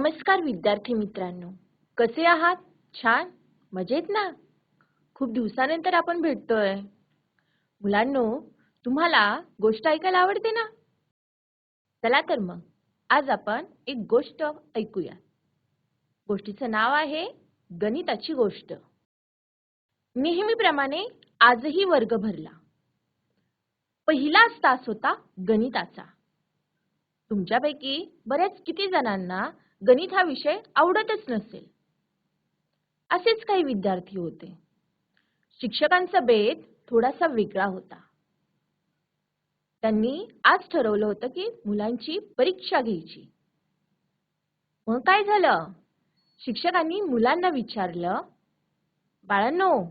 नमस्कार विद्यार्थी मित्रांनो. कसे आहात? छान? मजेत ना? खूप दिवसानंतर आपण भेटतोय. मुलांनो तुम्हाला गोष्ट ऐकायला आवडते ना? चला तर मग आज आपण एक गोष्ट ऐकूया. गोष्टीचं नाव आहे गणिताची गोष्ट. नेहमीप्रमाणे आजही वर्ग भरला. पहिलाच तास होता गणिताचा. तुमच्यापैकी बऱ्याच किती जणांना गणित हा विषय आवडतच नसेल. असेच काही विद्यार्थी होते. शिक्षकांचा बेत थोडासा वेगळा होता. त्यांनी आज ठरवलं होतं की मुलांची परीक्षा घ्यायची. मग काय झालं? शिक्षकांनी मुलांना विचारलं बाळांनो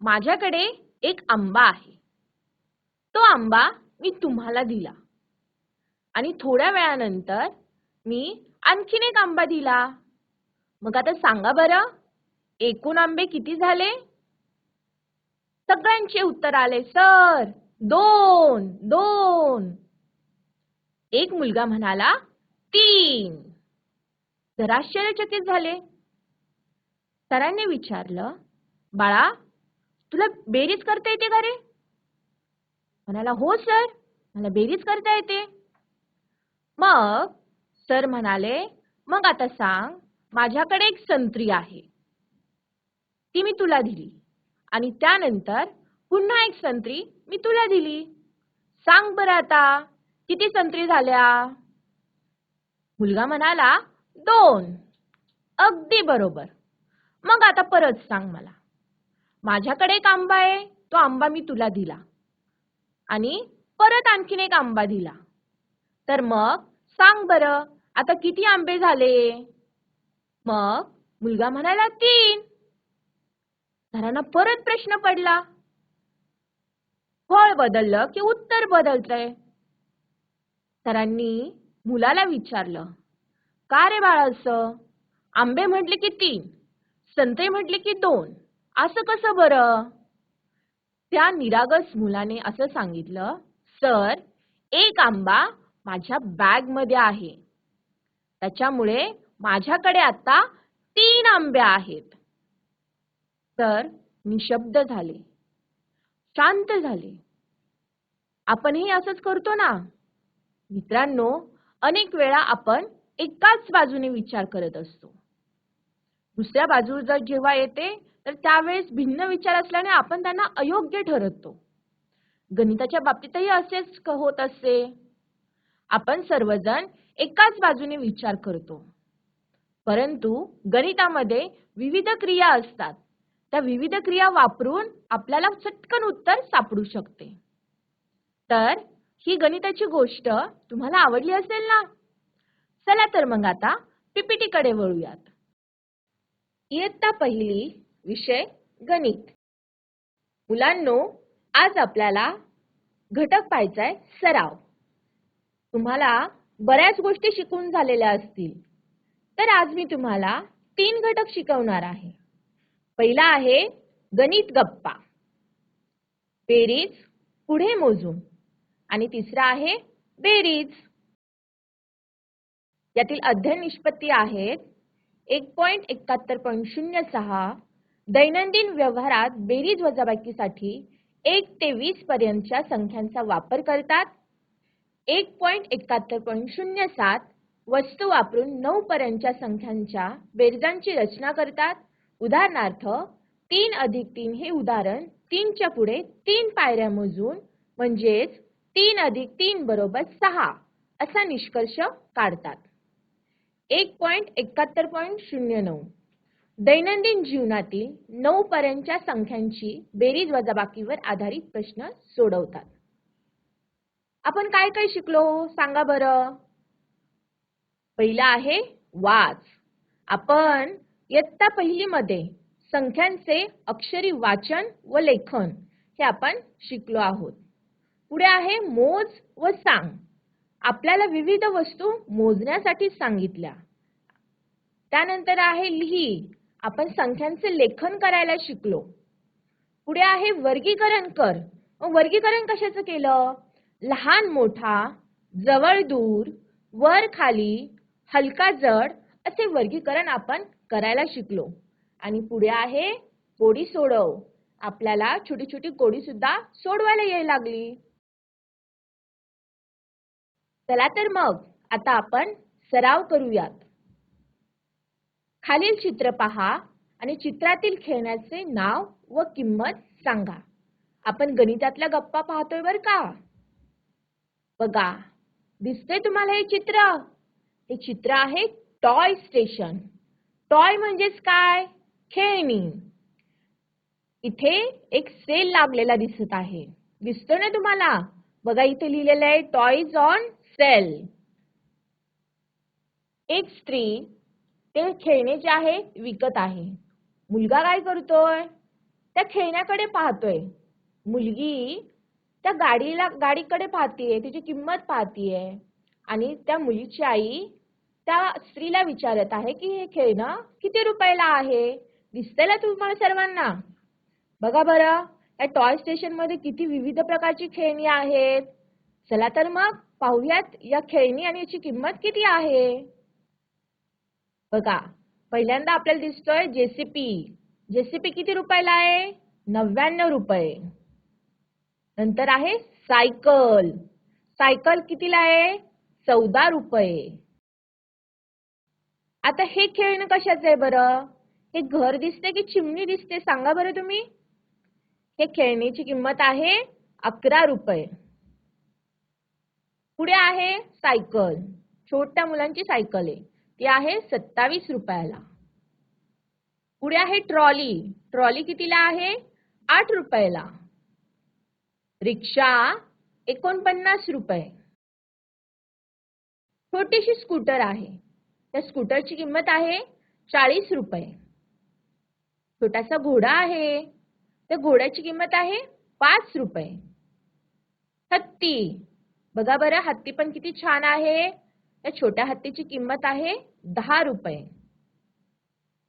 माझ्याकडे एक आंबा आहे. तो आंबा मी तुम्हाला दिला. आणि थोड्या वेळानंतर मी आणखीन एक आंबा दिला. मग आता सांगा बरं एकूण आंबे किती झाले? सगळ्यांचे उत्तर आले सर दोन दोन. एक मुलगा म्हणाला तीन. जरा आश्चर्यचकित झाले. सरांनी विचारलं बाळा तुला बेरीज करता येते का रे? म्हणाला हो सर मला बेरीज करता येते. मग सर म्हणाले मग आता सांग माझ्याकडे एक संत्री आहे. ती मी तुला दिली. आणि त्यानंतर पुन्हा एक संत्री मी तुला दिली. सांग बरं आता किती संत्री झाल्या? मुलगा म्हणाला दोन. अगदी बरोबर. मग आता परत सांग मला. माझ्याकडे एक आंबा आहे तो आंबा मी तुला दिला. आणि परत आणखीन एक आंबा दिला. तर मग सांग बरं आता किती आंबे झाले? मग मुलगा म्हणाला तीन. सरांना परत प्रश्न पडला. फळ बदललं की उत्तर बदलतंय? सरांनी मुलाला विचारलं का रे बाळा असं? आंबे म्हटले की तीन संत्रे म्हटले की दोन असं कसं बरं? त्या निरागस मुलाने असं सांगितलं सर एक आंबा माझ्या बॅगमध्ये आहे. त्याच्यामुळे माझ्याकडे आता तीन आंब्या आहेत. तर निशब्द झाले. शांत झाले. आपणही असंच करतो ना? मित्रांनो अनेक वेळा आपण एकाच बाजूने विचार करत असतो. दुसऱ्या बाजू जर जेव्हा येते तर त्यावेळेस भिन्न विचार असल्याने आपण त्यांना अयोग्य ठरवतो गणिताच्या बाबतीतही असेच होत असते आपण सर्वजण एकाच बाजूने विचार करतो. परंतु गणितामध्ये विविध क्रिया असतात. त्या विविध क्रिया वापरून आपल्याला चटकन उत्तर सापडू शकते. तर ही गणिताची गोष्ट तुम्हाला आवडली असेल ना? चला तर मग आता पीपीटी कडे वळूयात. इयत्ता पहिली विषय गणित. मुलांनो आज आपल्याला घटक पाहायचाय सराव. तुम्हाला बऱ्याच गोष्टी शिकून झालेल्या असतील. तर आज मी तुम्हाला तीन घटक शिकवणार आहे. पहिला आहे गणित गप्पा. बेरीज पुढे मोजून. आणि तिसरा आहे बेरीज. यातील अध्ययन निष्पत्ती आहेत एक पॉईंट एकाहत्तर पॉईंट शून्य सहा दैनंदिन व्यवहारात बेरीज वजाबाकीसाठी एक ते वीस पर्यंतच्या संख्यांचा वापर करतात. एक पॉईंट एकाहत्तर पॉईंट शून्य सात वस्तू वापरून नऊ पर्यंतच्या संख्यांच्या बेरजांची रचना करतात. उदाहरणार्थ तीन अधिक तीन हे उदाहरण तीनच्या पुढे तीन पायऱ्या मोजून म्हणजेच तीन अधिक तीन बरोबर सहा असा निष्कर्ष काढतात. एक पॉईंट एकाहत्तर पॉईंट शून्य नऊ दैनंदिन जीवनातील नऊ पर्यंतच्या संख्यांची बेरीज वजाबाकीवर आधारित प्रश्न सोडवतात. आपण काय काय शिकलो? सांगा बरं. पहिला आहे वाच. आपण इयत्ता पहिलीमध्ये संख्यांचे अक्षरी वाचन व लेखन हे आपण शिकलो आहोत. पुढे आहे मोज व सांग. आपल्याला विविध वस्तू मोजण्यासाठी सांगितल्या. त्यानंतर आहे लिही. आपण संख्यांचे लेखन करायला शिकलो. पुढे आहे वर्गीकरण कर. वर्गीकरण कशाचं केलं? लहान मोठा जवळ दूर वर खाली हलका जड असे वर्गीकरण आपण करायला शिकलो. आणि पुढे आहे गोडी सोडव. आपल्याला छोटी छोटी गोडी सुद्धा सोडवायला यायला लागली. चला तर मग आता आपण सराव करूयात. खालील चित्र पहा आणि चित्रातील खेळण्याचे नाव व किंमत सांगा. आपण गणितातल्या गप्पा पाहतोय बर का? बघा दिसते तुम्हाला हे चित्र? हे चित्र आहे टॉय स्टेशन. टॉय म्हणजेच काय? खेळणी. इथे एक सेल लागलेला दिसत आहे. दिसतो ना तुम्हाला? बघा इथे लिहिलेलं आहे टॉयज ऑन सेल एक स्त्री ते खेळणे जे आहे विकत आहे. मुलगा काय करतोय? त्या खेळण्याकडे पाहतोय. मुलगी त्या गाडीला गाडीकडे पाहतीये तिची किंमत पाहतीये. आणि त्या मुलीची आई त्या स्त्रीला विचारत आहे की हे खेळणं किती रुपयाला आहे? दिसतंय ना तुम्हाला सर्वांना? बघा बरं या टॉय स्टेशनमध्ये किती विविध प्रकारची खेळणी आहेत. चला तर मग पाहूयात या खेळणी आणि याची किंमत किती आहे. बघा पहिल्यांदा आपल्याला दिसतोय जेसीपी. जेसीपी किती रुपयाला आहे? नव्याण्णव रुपये. नंतर आहे सायकल. सायकल कितीला आहे? चौदा रुपये. आता हे खेळणं कशाचं आहे बरं? हे घर दिसते की चिमणी दिसते? सांगा बरं तुम्ही. हे खेळणीची किंमत आहे अकरा रुपये. पुढे आहे सायकल. छोट्या मुलांची सायकल आहे. ती आहे सत्तावीस रुपयाला. पुढे आहे ट्रॉली. ट्रॉली कितीला आहे? आठ रुपयाला. रिक्षा एकोणपन्नास रुपये. छोटीशी स्कूटर आहे. त्या स्कूटरची किंमत आहे चाळीस रुपये. छोटासा घोडा आहे. त्या घोड्याची किंमत आहे पाच रुपये. हत्ती. बघा बरं हत्ती पण किती छान आहे. त्या छोट्या हत्तीची किंमत आहे दहा रुपये.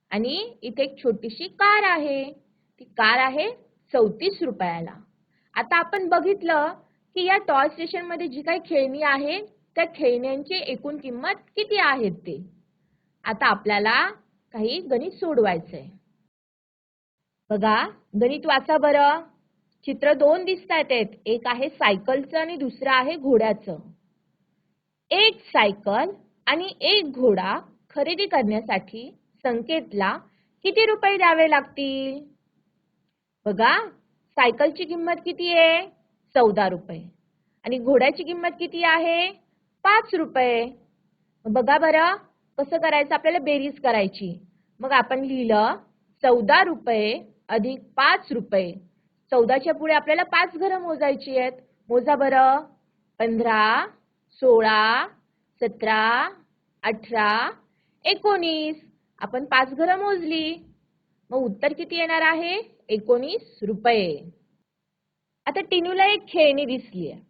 आणि इथे एक छोटीशी कार आहे. ती कार आहे चौतीस रुपयाला. आता आपण बघितलं की या टॉय स्टेशनमध्ये जी काही खेळणी आहे त्या खेळण्यांची एकूण किंमत किती आहेत ते? आता आपल्याला काही गणित सोडवायचंय. बघा गणित वाचा बरं. चित्र दोन दिसत आहेत. एक आहे सायकलचं आणि दुसरं आहे घोड्याचं. एक सायकल आणि एक घोडा खरेदी करण्यासाठी संकेतला किती रुपये द्यावे लागतील? बघा सायकलची किंमत किती आहे? चौदा रुपये. आणि घोड्याची किंमत किती आहे? पाच रुपये. बघा बरं कसं करायचं? आपल्याला बेरीज करायची. मग आपण लिहिलं चौदा रुपये अधिक पाच रुपये. चौदाच्या पुढे आपल्याला पाच घरं मोजायची आहेत. मोजा बरं. पंधरा सोळा सतरा अठरा एकोणीस. आपण पाच घरं मोजली. मग उत्तर किती येणार आहे? एकोणीस रुपये. आता टिनूला एक खेळणी दिसली आहे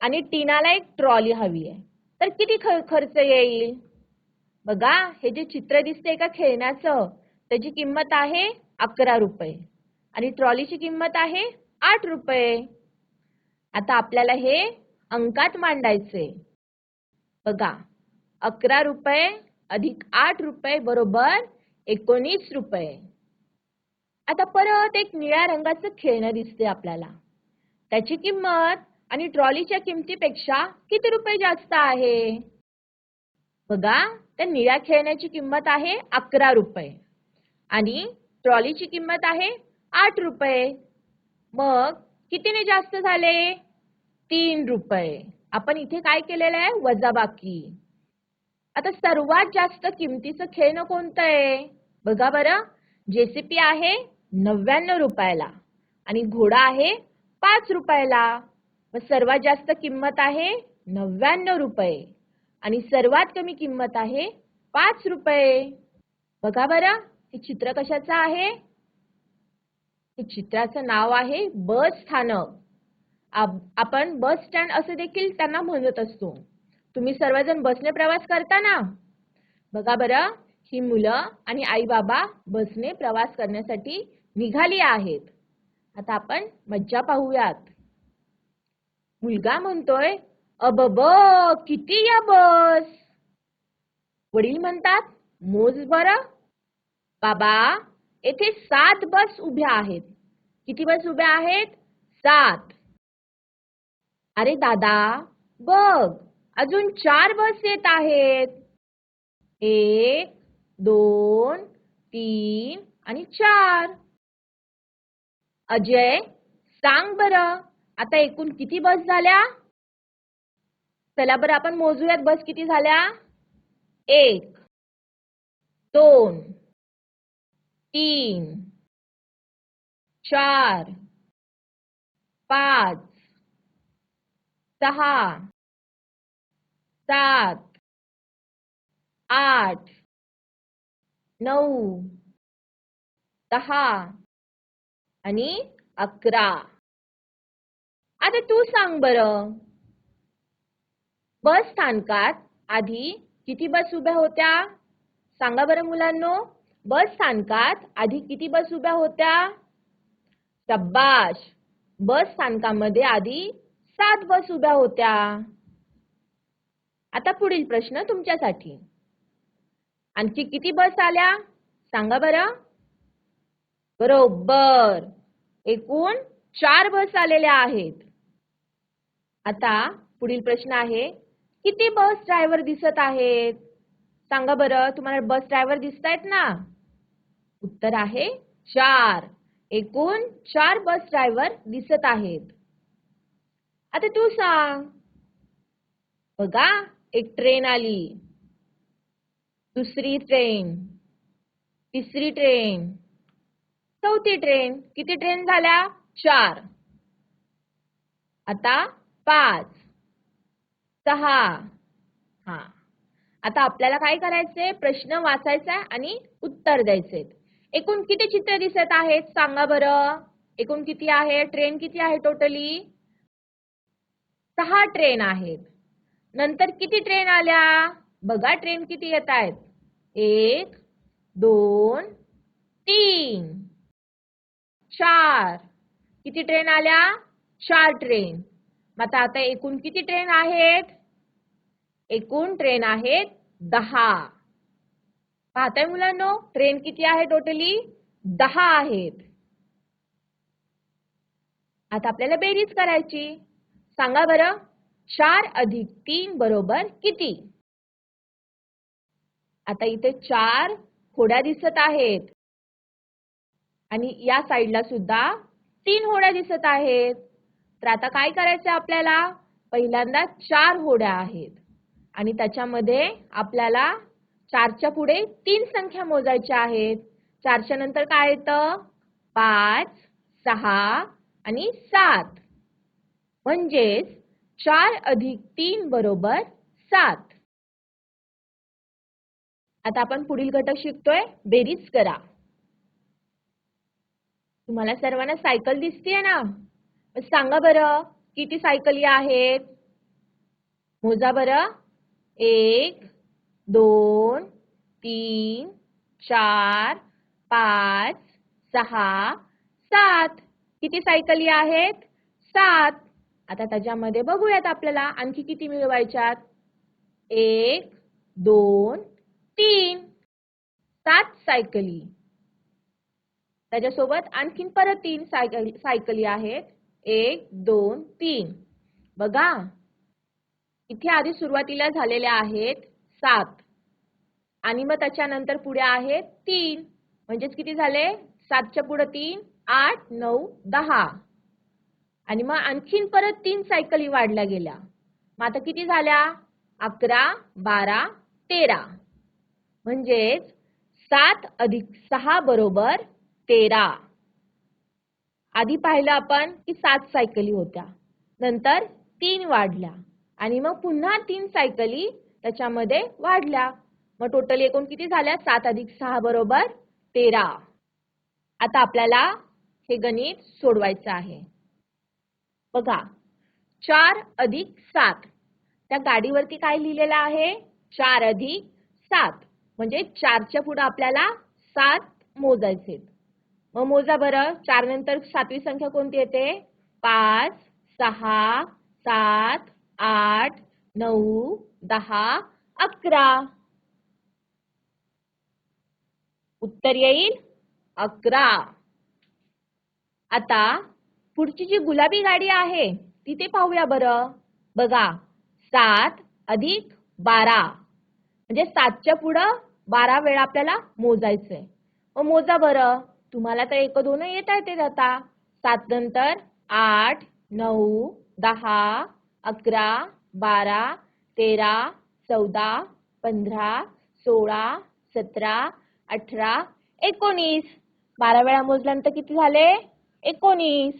आणि टीनाला एक ट्रॉली हवी आहे. तर किती ख खर्च येईल? बघा हे जे चित्र दिसते का खेळण्याचं त्याची किंमत आहे अकरा रुपये. आणि ट्रॉलीची किंमत आहे आठ रुपये. आता आपल्याला हे अंकात मांडायचे बघा अकरा रुपये अधिक आठ रुपये बरोबर एकोणीस रुपये. आता परत एक निळ्या रंगाचं खेळणं दिसते आपल्याला. त्याची किंमत आणि ट्रॉलीच्या किमतीपेक्षा किती रुपये जास्त आहे? बघा त्या निळ्या खेळण्याची किंमत आहे अकरा रुपये. आणि ट्रॉलीची किंमत आहे आठ रुपये. मग कितीने जास्त झाले? तीन रुपये. आपण इथे काय केलेलं आहे? वजाबाकी. आता सर्वात जास्त किमतीचं खेळणं कोणतं आहे? बघा बरं. जेसीपी आहे नव्याण्णव रुपयाला. आणि घोडा आहे पाच रुपयाला. व सर्वात जास्त किंमत आहे नव्याण्णव रुपये. आणि सर्वात कमी किंमत आहे पाच रुपये. बघा बरं हे चित्र कशाचं आहे? हे चित्राचं नाव आहे बस स्थानक. आपण बस स्टँड असे देखील त्यांना म्हणत असतो. तुम्ही सर्वजण बसने प्रवास करता ना? बघा बरं ही मुलं आणि आई बाबा बसने प्रवास करण्यासाठी निघाली आहेत. आता आपण मज्जा पाहूयात. मुलगा म्हणतोय अबब किती या बस. वडील म्हणतात मोज बरं. बाबा येथे सात बस उभ्या आहेत. किती बस उभ्या आहेत? सात. अरे दादा बघ अजून चार बस येत आहेत. एक दोन तीन आणि चार. अजय सांग बरं आता एकूण किती बस झाल्या? चला बरं आपण मोजूयात बस किती झाल्या? एक दोन तीन चार पाच सहा सात आठ नऊ दहा आणि अकरा. आता तू सांग बरं. बस स्थानकात आधी किती बस उभ्या होत्या? सांगा बरं मुलांनो. बस स्थानकात आधी किती बस उभ्या होत्या? शब्बाश. बस स्थानकामध्ये आधी सात बस उभ्या होत्या. आता पुढील प्रश्न तुमच्यासाठी. आणखी किती बस आल्या? सांगा बरं. बरोबर. एकूण चार बस आलेल्या आहेत. आता पुढील प्रश्न आहे किती बस ड्रायव्हर दिसत आहेत? सांगा बरं तुम्हाला बस ड्रायव्हर दिसत आहेत ना? उत्तर आहे चार. एकूण चार बस ड्रायव्हर दिसत आहेत. आता तू सांग. बघा एक ट्रेन आली. दुसरी ट्रेन तिसरी ट्रेन चौथी ट्रेन किती ट्रेन झाल्या? चार. आता पाच. सहा. हा. आता आपल्याला काय करायचंय? प्रश्न वाचायचा आणि उत्तर द्यायचे एकूण किती चित्र दिसत आहेत? सांगा बरं. एकूण किती आहे? ट्रेन किती आहे टोटली सहा ट्रेन आहेत. नंतर किती ट्रेन आल्या? बघा ट्रेन किती येत आहेत. एक दोन तीन. चार. किती ट्रेन आल्या? चार ट्रेन मग आता आता एकूण किती ट्रेन आहेत? एकूण ट्रेन आहेत दहा. पाहताय मुलांनो ट्रेन किती आहे टोटली दहा आहेत. आता आपल्याला बेरीज करायची. सांगा बरं चार अधिक तीन बरोबर किती? आता इथे चार होड्या दिसत आहेत. आणि या साईडला सुद्धा तीन होड्या दिसत आहेत. तर आता काय करायचं आपल्याला? पहिल्यांदा चार होड्या आहेत. आणि त्याच्यामध्ये आपल्याला चारच्या पुढे तीन संख्या मोजायच्या आहेत. चारच्या नंतर काय येतं? पाच सहा आणि सात. म्हणजेच चार अधिक तीन बरोबर सात. आता आपण पुढील घटक शिकतोय. बेरीज करा. तुम्हाला सर्वांना सायकल दिसतीये ना? सांगा बरं किती सायकली आहेत? मोजा बरं. एक दोन तीन चार पाच सहा सात. किती सायकली आहेत? सात. आता त्याच्यामध्ये बघूयात आपल्याला आणखी किती मिळवायच्यात. एक दोन तीन. सात सायकली. त्याच्यासोबत आणखीन परत तीन सायकली सायकली आहेत. एक दोन तीन. बघा. इथे आधी सुरुवातीला झालेल्या आहेत सात. आणि मग त्याच्यानंतर पुढे आहेत तीन. म्हणजेच किती झाले? सातच्या पुढे तीन आठ नऊ दहा. आणि मग आणखीन परत तीन सायकली वाढल्या गेल्या. मग आता किती झाल्या? अकरा बारा तेरा. म्हणजेच सात अधिक सहा बरोबर तेरा. आधी पाहिलं आपण की सात सायकली होत्या. नंतर तीन वाढल्या. आणि मग पुन्हा तीन सायकली त्याच्यामध्ये वाढल्या. मग टोटल एकूण किती झाल्या? सात अधिक सहा बरोबर तेरा. आता आपल्याला हे गणित सोडवायचं आहे. बघा चार अधिक सात. त्या गाडीवरती काय लिहिलेलं आहे? चार अधिक सात. म्हणजे चारच्या पुढे आपल्याला सात मोजायचे मग मोजा बरं. चार नंतर सातवी संख्या कोणती येते? पाच सहा सात आठ नऊ दहा अकरा. उत्तर येईल अकरा. आता पुढची जी गुलाबी गाडी आहे ती ते पाहूया बरं. बघा सात अधिक बारा. म्हणजे सातच्या पुढं बारा वेळा आपल्याला मोजायचंय. मग मोजा बरं. तुम्हाला तर एक दोन येता येते आता सात नंतर आठ नऊ दहा अकरा बारा तेरा चौदा पंधरा सोळा सतरा अठरा एकोणीस. बारा वेळा मोजल्यानंतर किती झाले? एकोणीस.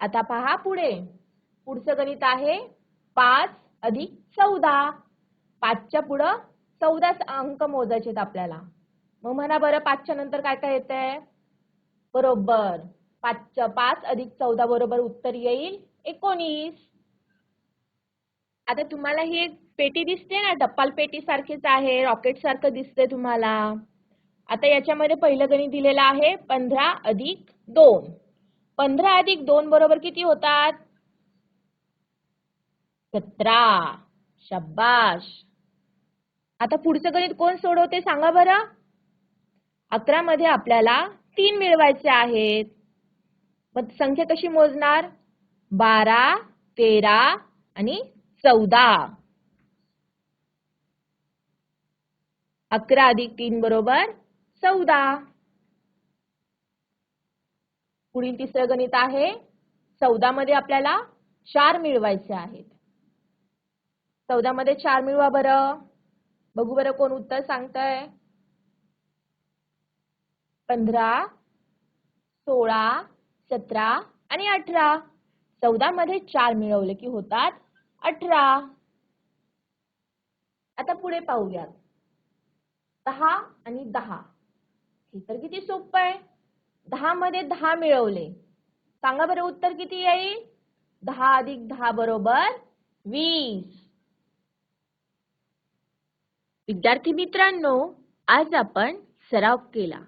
आता पहा पुढे. पुढचं गणित आहे पाच अधिक चौदा. पाचच्या पुढं चौदा अंक मोजायचे आहेत आपल्याला. मग म्हणा बरं पाचच्या नंतर काय काय येतंय? बरोबर. पाच पाच अधिक चौदा बरोबर उत्तर येईल. एकोणीस. आता तुम्हाला ही एक पेटी दिसते ना टपाल पेटी सारखीच आहे रॉकेट सारखं दिसते तुम्हाला. आता याच्यामध्ये पहिलं गणित दिलेलं आहे पंधरा अधिक दोन. पंधरा अधिक दोन बरोबर किती होतात? सतरा. शब्बाश आता पुढचं गणित कोण सोडवते सांगा बरं. अकरा मध्ये आपल्याला तीन मिळवायचे आहेत. मग संख्या कशी मोजणार? बारा तेरा आणि चौदा. अकरा अधिक तीन बरोबर चौदा. पुढील तिसरं गणित आहे. चौदा मध्ये आपल्याला चार मिळवायचे आहेत. चौदा मध्ये चार मिळवा बरं. बघू बरं कोण उत्तर सांगतंय. पंधरा सोळा सतरा आणि अठरा. चौदा मध्ये चार मिळवले की होतात अठरा. आता पुढे पाहूयात. दहा आणि दहा. हे तर किती सोपं आहे. दहा मध्ये दहा मिळवले. सांगा बरं उत्तर किती येईल? दहा अधिक दहा बरोबर वीस. विद्यार्थी मित्रांनो आज आपण सराव केला.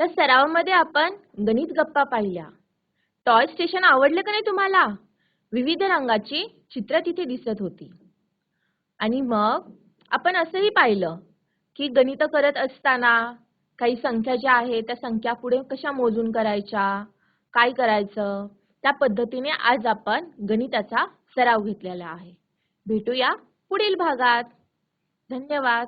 तर सरावामध्ये आपण गणित गप्पा पाहिल्या. टॉय स्टेशन आवडलं का नाही तुम्हाला? विविध रंगाची चित्र तिथे दिसत होती. आणि मग आपण असंही पाहिलं की गणित करत असताना काही संख्या ज्या आहेत त्या संख्या पुढे कशा मोजून करायच्या? काय करायचं? त्या पद्धतीने आज आपण गणिताचा सराव घेतलेला आहे. भेटूया पुढील भागात. धन्यवाद.